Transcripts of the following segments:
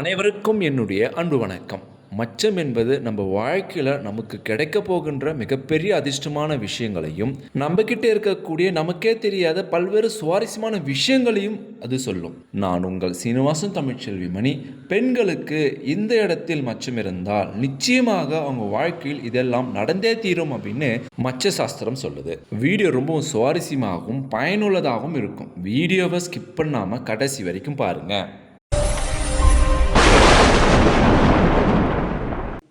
அனைவருக்கும் என்னுடைய அன்பு வணக்கம். மச்சம் என்பது நம்ம வாழ்க்கையில் நமக்கு கிடைக்க போகின்ற மிகப்பெரிய அதிர்ஷ்டமான விஷயங்களையும் நம்மக்கிட்ட இருக்கக்கூடிய நமக்கே தெரியாத பல்வேறு சுவாரஸ்யமான விஷயங்களையும் அது சொல்லும். நான் உங்கள் சீனிவாசன் தமிழ்ச்செல்வி மணி பெண்களுக்கு இந்த இடத்தில் மச்சம் இருந்தால் நிச்சயமாக அவங்க வாழ்க்கையில் இதெல்லாம் நடந்தே தீரும் அப்படின்னு மச்ச சாஸ்திரம் சொல்லுது. வீடியோ ரொம்பவும் சுவாரஸ்யமாகவும் பயனுள்ளதாகவும் இருக்கும். வீடியோவை ஸ்கிப் பண்ணாமல் கடைசி வரைக்கும் பாருங்கள்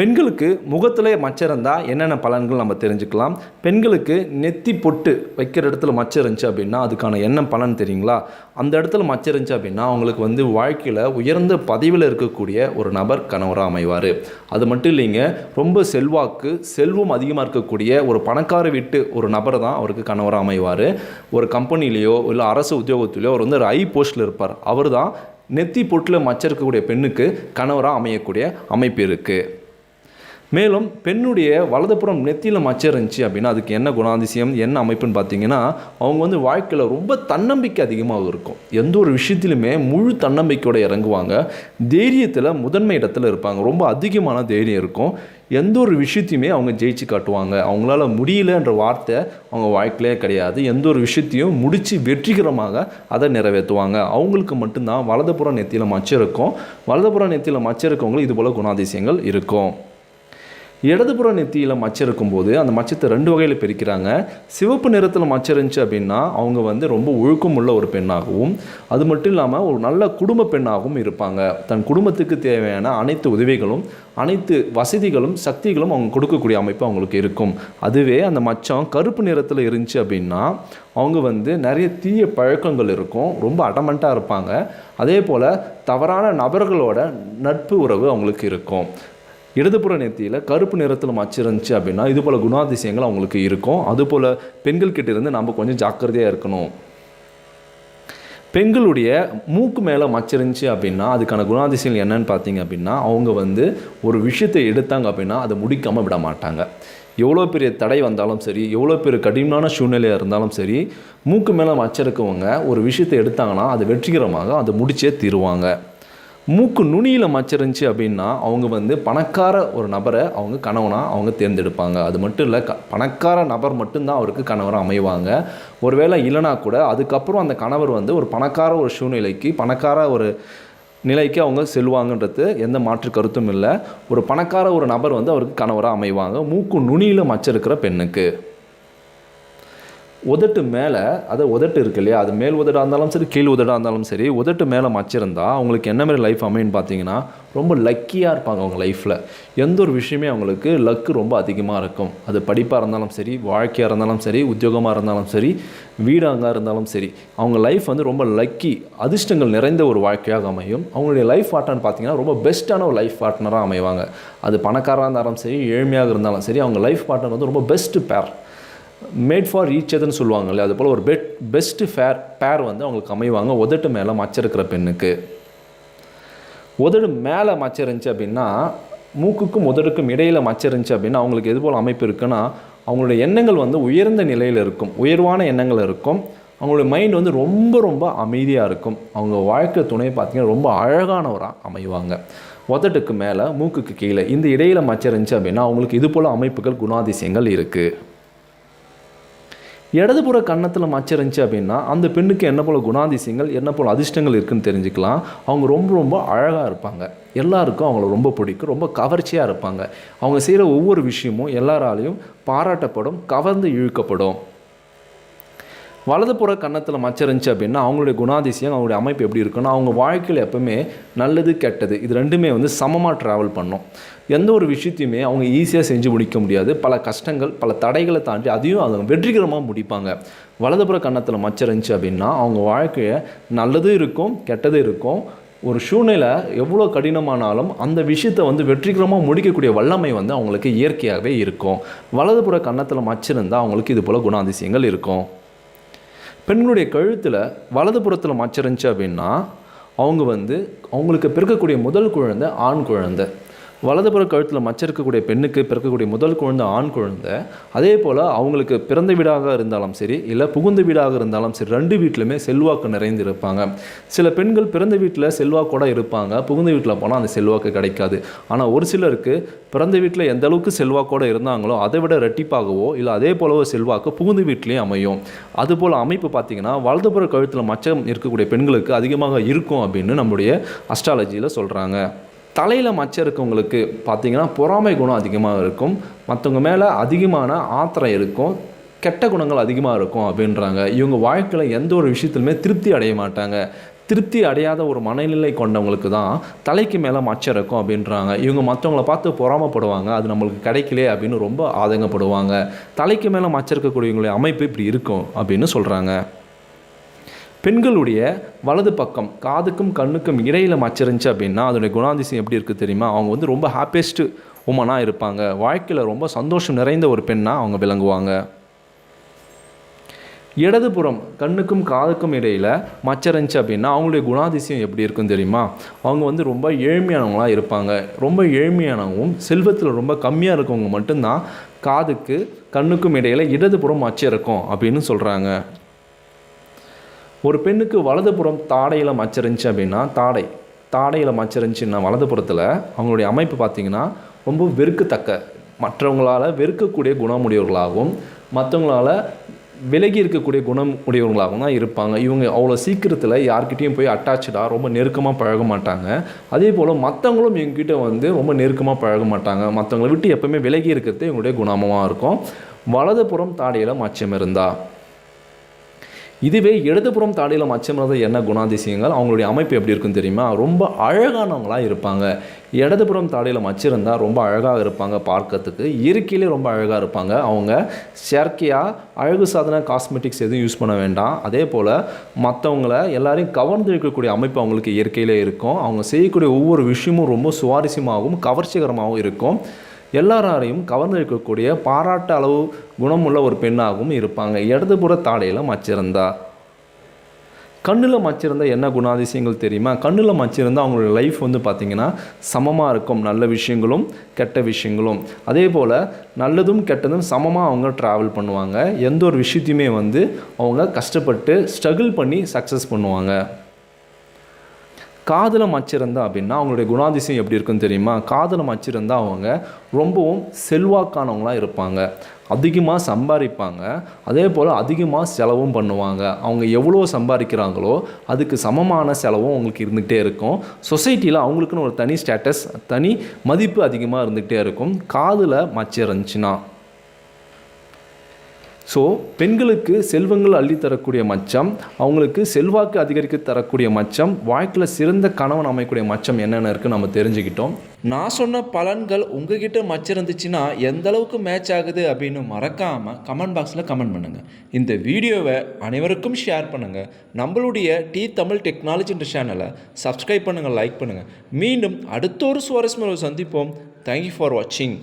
பெண்களுக்கு முகத்தில் மச்சம் இருந்தால் என்னென்ன பலன்கள் நம்ம தெரிஞ்சுக்கலாம்? பெண்களுக்கு நெத்தி பொட்டு வைக்கிற இடத்துல மச்சம் இருந்துச்சு அப்படின்னா அதுக்கான என்ன பலன் தெரியுங்களா? அந்த இடத்துல மச்சம் இருந்துச்சு அப்படின்னா அவங்களுக்கு வந்து வாழ்க்கையில் உயர்ந்த பதவியில் இருக்கக்கூடிய ஒரு நபர் கணவராக அமைவார். அது மட்டும் இல்லைங்க ரொம்ப செல்வாக்கு செல்வம் அதிகமாக இருக்கக்கூடிய ஒரு பணக்கார வீட்டு ஒரு நபர் தான் அவருக்கு கணவராக அமைவார். ஒரு கம்பெனிலேயோ இல்லை அரசு உத்தியோகத்திலேயோ அவர் வந்து ஒரு ஐ போஸ்ட்டில் இருப்பார். அவர் தான் நெத்தி பொட்டில் மச்சம் இருக்கக்கூடிய பெண்ணுக்கு கணவராக அமையக்கூடிய அமைப்பு இருக்குது மேலும் பெண்ணுடைய வலதுபுறம் நெத்தியில் மச்சம் இருந்துச்சு அப்படின்னா அதுக்கு என்ன குணாதிசயம் என்ன அமைப்புன்னு பார்த்தீங்கன்னா அவங்க வந்து வாழ்க்கையில் ரொம்ப தன்னம்பிக்கை அதிகமாக இருக்கும். எந்த ஒரு விஷயத்திலுமே முழு தன்னம்பிக்கையோடு இறங்குவாங்க. தைரியத்தில் முதன்மை இடத்துல இருப்பாங்க. ரொம்ப அதிகமான தைரியம் இருக்கும். எந்த ஒரு விஷயத்தையுமே அவங்க ஜெயிச்சு காட்டுவாங்க. அவங்களால முடியலன்ற வார்த்தை அவங்க வாழ்க்கையிலே கிடையாது. எந்த ஒரு விஷயத்தையும் முடித்து வெற்றிகரமாக அதை நிறைவேற்றுவாங்க. அவங்களுக்கு மட்டும்தான் வலதுபுறம் நெத்தியில் மச்சம் இருக்கும். வலதுபுறம் நெத்தியில் மச்சம் இருக்கவங்களுக்கு இது போல் குணாதிசயங்கள் இருக்கும். இடதுபுற நெத்தியில் மச்சம் இருக்கும்போது அந்த மச்சத்தை ரெண்டு வகையில் பிரிக்கிறாங்க. சிவப்பு நிறத்தில் மச்சம் இருந்துச்சு அப்படின்னா அவங்க வந்து ரொம்ப ஒழுக்கம் உள்ள ஒரு பெண்ணாகவும் அது மட்டும் இல்லாமல் ஒரு நல்ல குடும்ப பெண்ணாகவும் இருப்பாங்க. தன் குடும்பத்துக்கு தேவையான அனைத்து உதவிகளும் அனைத்து வசதிகளும் சக்திகளும் அவங்க கொடுக்கக்கூடிய அமைப்பு அவங்களுக்கு இருக்கும். அதுவே அந்த மச்சம் கருப்பு நிறத்தில் இருந்துச்சு அப்படின்னா அவங்க வந்து நிறைய தீய பழக்கங்கள் இருக்கும். ரொம்ப அடமெண்ட்டாக இருப்பாங்க. அதே போல் தவறான நபர்களோட நட்பு உறவு அவங்களுக்கு இருக்கும். இடதுபுற நெத்தியில் கருப்பு நிறத்தில் மச்சம் இருந்துச்சு அப்படின்னா இது போல் குணாதிசயங்கள் அவங்களுக்கு இருக்கும். அதுபோல் பெண்கள்கிட்ட இருந்து நம்ம கொஞ்சம் ஜாக்கிரதையாக இருக்கணும். பெண்களுடைய மூக்கு மேலே மச்சிருந்துச்சு அப்படின்னா அதுக்கான குணாதிசயங்கள் என்னன்னு பார்த்தீங்க அப்படின்னா அவங்க வந்து ஒரு விஷயத்தை எடுத்தாங்க அப்படின்னா அதை முடிக்காமல் விட மாட்டாங்க. எவ்வளோ பெரிய தடை வந்தாலும் சரி எவ்வளோ பெரிய கடினமான சூழ்நிலையாக இருந்தாலும் சரி மூக்கு மேலே மச்சிருக்கவங்க ஒரு விஷயத்தை எடுத்தாங்கன்னா அது வெற்றிகரமாக அதை முடிச்சே தீருவாங்க. மூக்கு நுனியில் மச்சிருந்துச்சு அப்படின்னா அவங்க வந்து பணக்கார ஒரு நபரை அவங்க கணவனாக அவங்க தேர்ந்தெடுப்பாங்க. அது மட்டும் இல்லை க பணக்கார நபர் மட்டும்தான் அவருக்கு கணவராக அமைவாங்க. ஒருவேளை இல்லைனா கூட அதுக்கப்புறம் அந்த கணவர் வந்து ஒரு பணக்கார ஒரு சூழ்நிலைக்கு பணக்கார ஒரு நிலைக்கு அவங்க செல்வாங்கன்றது எந்த மாற்று கருத்தும் இல்லை. ஒரு பணக்கார ஒரு நபர் வந்து அவருக்கு கணவராக அமைவாங்க. மூக்கு நுனியில் மச்சிருக்கிற பெண்ணுக்கு. உதட்டு மேலே அதை உதட்டு இருக்கு இல்லையா? அது மேல் உதடாக இருந்தாலும் சரி கீழ் உதடாக இருந்தாலும் சரி உதட்டு மேலே மச்சிருந்தா அவங்களுக்கு என்ன மாதிரி லைஃப் அமைன்னு பார்த்தீங்கன்னா ரொம்ப லக்கியாக இருப்பாங்க அவங்க லைஃப்பில் எந்த ஒரு விஷயமே அவங்களுக்கு லக்கு ரொம்ப அதிகமாக இருக்கும். அது படிப்பாக இருந்தாலும் சரி வாழ்க்கையாக இருந்தாலும் சரி உத்தியோகமாக இருந்தாலும் சரி வீடாக இருந்தாலும் சரி அவங்க லைஃப் வந்து ரொம்ப லக்கி அதிர்ஷ்டங்கள் நிறைந்த ஒரு வாழ்க்கையாக அமையும். அவங்களுடைய லைஃப் பார்ட்னர் பார்த்தீங்கன்னா ரொம்ப பெஸ்ட்டான ஒரு லைஃப் பார்ட்னராக அமைவாங்க. அது பணக்காரராக இருந்தாலும் சரி ஏழ்மையாக இருந்தாலும் சரி அவங்க லைஃப் பார்ட்னர் வந்து ரொம்ப பெஸ்ட்டு பேர் மேட் ஃபார் ஈச் எதுன்னு சொல்லுவாங்கல்ல அது போல் ஒரு பெட் பெஸ்ட்டு ஃபேர் பேர் வந்து அவங்களுக்கு அமைவாங்க. உதட்டு மேலே மச்சிருக்கிற பெண்ணுக்கு. உதடு மேலே மச்சிருந்துச்சு அப்படின்னா மூக்குக்கும் உதடுக்கும் இடையில் மச்சிருந்துச்சு அப்படின்னா அவங்களுக்கு எது போல் அமைப்பு இருக்குன்னா அவங்களுடைய எண்ணங்கள் வந்து உயர்ந்த நிலையில் இருக்கும். உயர்வான எண்ணங்கள் இருக்கும். அவங்களுடைய மைண்ட் வந்து ரொம்ப ரொம்ப அமைதியாக இருக்கும். அவங்க வாழ்க்கை துணை பார்த்திங்கன்னா ரொம்ப அழகானவராக அமைவாங்க. உதட்டுக்கு மேலே மூக்குக்கு கீழே இந்த இடையில் மச்சிருந்துச்சு அப்படின்னா அவங்களுக்கு இது போல் அமைப்புகள் குணாதிசயங்கள் இருக்குது இடதுபுற கன்னத்தில் மச்சம் இருந்துச்சு அப்படின்னா அந்த பெண்ணுக்கு என்ன போல் குணாதிசயங்கள் என்ன போல் அதிர்ஷ்டங்கள் இருக்குன்னு தெரிஞ்சுக்கலாம். அவங்க ரொம்ப ரொம்ப அழகாக இருப்பாங்க. எல்லாருக்கும் அவங்கள ரொம்ப பிடிக்கும். ரொம்ப கவர்ச்சியாக இருப்பாங்க. அவங்க செய்கிற ஒவ்வொரு விஷயமும் எல்லாராலையும் பாராட்டப்படும் கவர்ந்து இழுக்கப்படும். வலதுபுற கன்னத்தில் மச்சம் இருந்துச்சு அப்படின்னா அவங்களுடைய குணாதிசயம் அவங்களுடைய அமைப்பு எப்படி இருக்குன்னா அவங்க வாழ்க்கையில் எப்பவுமே நல்லது கெட்டது இது ரெண்டுமே வந்து சமமாக ட்ராவல் பண்ணும். எந்த ஒரு விஷயத்தையுமே அவங்க ஈஸியாக செஞ்சு முடிக்க முடியாது. பல கஷ்டங்கள் பல தடைகளை தாண்டி அதையும் அவங்க வெற்றிகரமாக முடிப்பாங்க. வலதுபுற கன்னத்தில் மச்சரிஞ்சு அப்படின்னா அவங்க வாழ்க்கையை நல்லதும் இருக்கும் கெட்டதும் இருக்கும். ஒரு சூழ்நிலை எவ்வளோ கடினமானாலும் அந்த விஷயத்தை வந்து வெற்றிகரமாக முடிக்கக்கூடிய வல்லமை வந்து அவங்களுக்கு இயற்கையாகவே இருக்கும். வலதுபுற கன்னத்தில் மச்சிருந்தால் அவங்களுக்கு இது போல் குணாதிசயங்கள் இருக்கும். பெண்களுடைய கழுத்தில் வலது புறத்தில் இருந்துச்சு அப்படின்னா அவங்க வந்து அவங்களுக்கு பிறக்கக்கூடிய முதல் குழந்தை ஆண் குழந்தை. வலதுபுற கழுத்தில் மச்சம் இருக்கக்கூடிய பெண்ணுக்கு பிறக்கக்கூடிய முதல் குழந்தை ஆண் குழந்தை. அதே போல் அவங்களுக்கு பிறந்த வீடாக இருந்தாலும் சரி இல்லை புகுந்த வீடாக இருந்தாலும் சரி ரெண்டு வீட்டிலுமே செல்வாக்கு நிறைந்து இருப்பாங்க சில பெண்கள் பிறந்த வீட்டில் செல்வாக்கோட இருப்பாங்க. புகுந்த வீட்டில் போனால் அந்த செல்வாக்கு கிடைக்காது. ஆனால் ஒரு சிலருக்கு பிறந்த வீட்டில் எந்த அளவுக்கு செல்வாக்கோட இருந்தாங்களோ அதை விட ரெட்டிப்பாகவோ இல்லை அதே போலவோ செல்வாக்கு புகுந்த வீட்லேயும் அமையும். அதுபோல் அமைப்பு பார்த்திங்கன்னா வலதுபுற கழுத்தில் மச்சம் இருக்கக்கூடிய பெண்களுக்கு அதிகமாக இருக்கும் அப்படின்னு நம்முடைய அஸ்ட்ராலஜியில் சொல்கிறாங்க தலையில் மச்சம் இருக்கவங்களுக்கு பார்த்தீங்கன்னா பொறாமை குணம் அதிகமாக இருக்கும். மற்றவங்க மேலே அதிகமான ஆத்திரம் இருக்கும். கெட்ட குணங்கள் அதிகமாக இருக்கும் அப்படின்றாங்க. இவங்க வாழ்க்கையில் எந்த ஒரு விஷயத்துலையுமே திருப்தி அடைய மாட்டாங்க. திருப்தி அடையாத ஒரு மனநிலை கொண்டவங்களுக்கு தான் தலைக்கு மேலே மச்சம் இருக்கும் அப்படின்றாங்க. இவங்க மற்றவங்கள பார்த்து பொறாமப்படுவாங்க. அது நம்மளுக்கு கிடைக்கலையே அப்படின்னு ரொம்ப ஆதங்கப்படுவாங்க. தலைக்கு மேலே மச்சம் இருக்கக்கூடியவங்களுடைய அமைப்பு இப்படி இருக்கும் அப்படின்னு சொல்கிறாங்க பெண்களுடைய வலது பக்கம் காதுக்கும் கண்ணுக்கும் இடையில் மச்சிருந்துச்சு அப்படின்னா அதனுடைய குணாதிசயம் எப்படி இருக்குது தெரியுமா? அவங்க வந்து ரொம்ப ஹாப்பியஸ்ட்டு உமனாக இருப்பாங்க. வாழ்க்கையில் ரொம்ப சந்தோஷம் நிறைந்த ஒரு பெண்ணாக அவங்க விளங்குவாங்க. இடதுபுறம் கண்ணுக்கும் காதுக்கும் இடையில் மச்சரிஞ்சு அப்படின்னா அவங்களுடைய குணாதிசயம் எப்படி இருக்கும் தெரியுமா? அவங்க வந்து ரொம்ப ஏழ்மையானவங்களாக இருப்பாங்க. ரொம்ப ஏழ்மையானவங்களும் செல்வத்தில் ரொம்ப கம்மியாக இருக்கவங்க மட்டும்தான் காதுக்கு கண்ணுக்கும் இடையில் இடதுபுறம் மச்சம் இருக்கும் அப்படின்னு சொல்கிறாங்க ஒரு பெண்ணுக்கு வலதுபுறம் தாடையில் மச்சரிஞ்சி அப்படின்னா தாடை தாடையில் மச்சரிஞ்சின்னா வலதுபுறத்தில் அவங்களுடைய அமைப்பு பார்த்திங்கன்னா ரொம்ப வெறுக்கத்தக்க மற்றவங்களால் வெறுக்கக்கூடிய குணமுடையவர்களாகவும் மற்றவங்களால விலகி இருக்கக்கூடிய குணம் உடையவங்களாகவும் தான் இருப்பாங்க. இவங்க அவ்வளோ சீக்கிரத்தில் யார்கிட்டயும் போய் அட்டாச்சாக ரொம்ப நெருக்கமாக பழக மாட்டாங்க. அதே போல் மற்றவங்களும் எங்ககிட்ட வந்து ரொம்ப நெருக்கமாக பழக மாட்டாங்க. மற்றவங்களை விட்டு எப்போவுமே விலகி இருக்கிறது இவங்களுடைய குணமாக இருக்கும். வலதுபுறம் தாடையில் மச்சம் இருந்தால் இதுவே இடதுபுறம் தாடியில் மச்சம்ன்றது என்ன குணாதிசயங்கள்? அவங்களுடைய அமைப்பு எப்படி இருக்குன்னு தெரியுமா? ரொம்ப அழகானவங்களாக இருப்பாங்க. இடதுபுறம் தாடியில் மச்சிருந்தால் ரொம்ப அழகாக இருப்பாங்க பார்க்கறதுக்கு. இயற்கையிலே ரொம்ப அழகாக இருப்பாங்க. அவங்க செயற்கையாக அழகு சாதன காஸ்மெட்டிக்ஸ் எதுவும் யூஸ் பண்ண வேண்டாம். அதே போல் மற்றவங்கள எல்லாரையும் கவர்ந்து இருக்கக்கூடிய அமைப்பு அவங்களுக்கு இயற்கையிலே இருக்கும். அவங்க செய்யக்கூடிய ஒவ்வொரு விஷயமும் ரொம்ப சுவாரஸ்யமாகவும் கவர்ச்சிகரமாகவும் இருக்கும். எல்லாராரையும் கவர்ந்து இருக்கக்கூடிய அளவு குணமுள்ள ஒரு பெண்ணாகவும் இருப்பாங்க. இடதுபுற தாடையில் மச்சிருந்தா. கண்ணில் மச்சிருந்தா என்ன குணாதிசயங்கள் தெரியுமா? கண்ணில் மச்சிருந்தால் அவங்களோட லைஃப் வந்து பார்த்திங்கன்னா சமமாக இருக்கும். நல்ல விஷயங்களும் கெட்ட விஷயங்களும். அதே போல் நல்லதும் கெட்டதும் சமமாக அவங்க ட்ராவல் பண்ணுவாங்க. எந்த ஒரு விஷயத்தையுமே வந்து அவங்க கஷ்டப்பட்டு ஸ்ட்ரகிள் பண்ணி சக்ஸஸ் பண்ணுவாங்க. காதில் அச்சிருந்தா அப்படின்னா அவங்களுடைய குணாதிசயம் எப்படி இருக்குன்னு தெரியுமா? காதில் அச்சிருந்தா அவங்க ரொம்பவும் செல்வாக்கானவங்களாக இருப்பாங்க. அதிகமாக சம்பாதிப்பாங்க. அதே போல் அதிகமாக செலவும் பண்ணுவாங்க. அவங்க எவ்வளோ சம்பாதிக்கிறாங்களோ அதுக்கு சமமான செலவும் அவங்களுக்கு இருந்துகிட்டே இருக்கும். சொசைட்டியில் அவங்களுக்குன்னு ஒரு தனி ஸ்டேட்டஸ் தனி மதிப்பு அதிகமாக இருந்துகிட்டே இருக்கும். காதில் மச்சம் இருந்துச்சுன்னா ஸோ பெண்களுக்கு செல்வங்கள் அள்ளித்தரக்கூடிய மச்சம் அவங்களுக்கு செல்வாக்கு அதிகரிக்க தரக்கூடிய மச்சம் வாழ்க்கையில் சிறந்த கணவன் அமைக்கக்கூடிய மச்சம் என்னென்ன இருக்குன்னு நம்ம தெரிஞ்சுக்கிட்டோம். நான் சொன்ன பலன்கள் உங்ககிட்ட மச்சம் இருந்துச்சுன்னா எந்த அளவுக்கு மேட்ச் ஆகுது அப்படின்னு மறக்காமல் கமெண்ட் பாக்ஸில் கமெண்ட் பண்ணுங்கள் இந்த வீடியோவை அனைவருக்கும் ஷேர் பண்ணுங்கள் நம்மளுடைய டி தமிழ் டெக்னாலஜின்ற சேனலை சப்ஸ்கிரைப் பண்ணுங்கள் லைக் பண்ணுங்கள் மீண்டும் அடுத்த ஒரு சுவாரஸ்யமாக சந்திப்போம். தேங்க்யூ ஃபார் வாட்சிங்